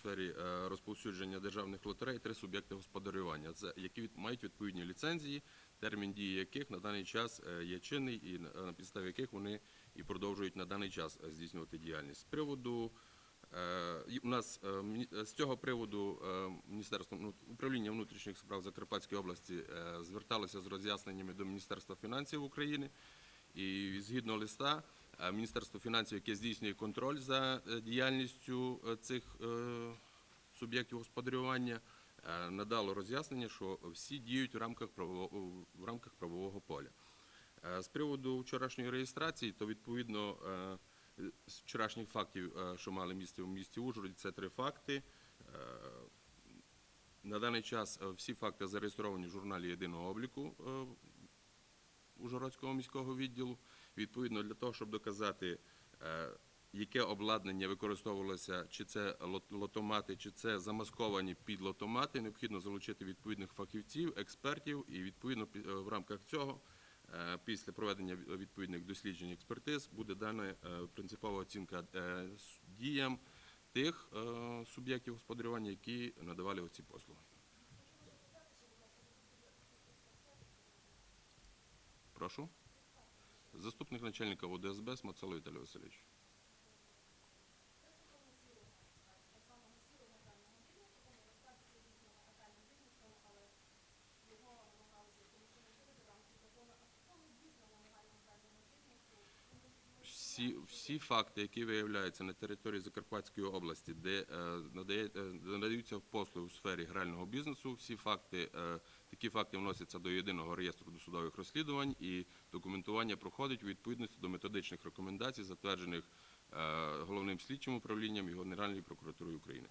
Сфері е, розповсюдження державних лотерей три суб'єкти господарювання, які мають відповідні ліцензії, термін дії яких на даний час е, є чинний, і на підставі яких вони і продовжують на даний час е, здійснювати діяльність. З приводу у нас з цього приводу міністерство ну, управління внутрішніх справ Закарпатської області зверталося з роз'ясненнями до Міністерства фінансів України. І згідно листа, Міністерство фінансів, яке здійснює контроль за е, діяльністю е, цих е, суб'єктів господарювання, е, надало роз'яснення, що всі діють в рамках правового, в рамках правового поля. Е, З приводу вчорашньої реєстрації, то відповідно е, з вчорашніх фактів, е, що мали місце в місті Ужгороді, це три факти. Е, На даний час е, всі факти зареєстровані в журналі єдиного обліку е, Ужгородського міського відділу. Відповідно, для того, щоб доказати, е, яке обладнання використовувалося, чи це лотомати, чи це замасковані під лотомати, необхідно залучити відповідних фахівців, експертів, і відповідно е, в рамках цього, е, після проведення відповідних досліджень експертиз, буде дана принципова оцінка діям тих суб'єктів господарювання, які надавали оці послуги. Прошу. Заступник начальника ОДСБ Смацало Віталій Васильович. Всі, всі факти, які виявляються на території Закарпатської області, де е, надає, е, надаються послуги у сфері грального бізнесу, всі факти, е, такі факти вносяться до єдиного реєстру досудових розслідувань і документування проходить у відповідності до методичних рекомендацій, затверджених головним слідчим управлінням і Генеральною прокуратурою України.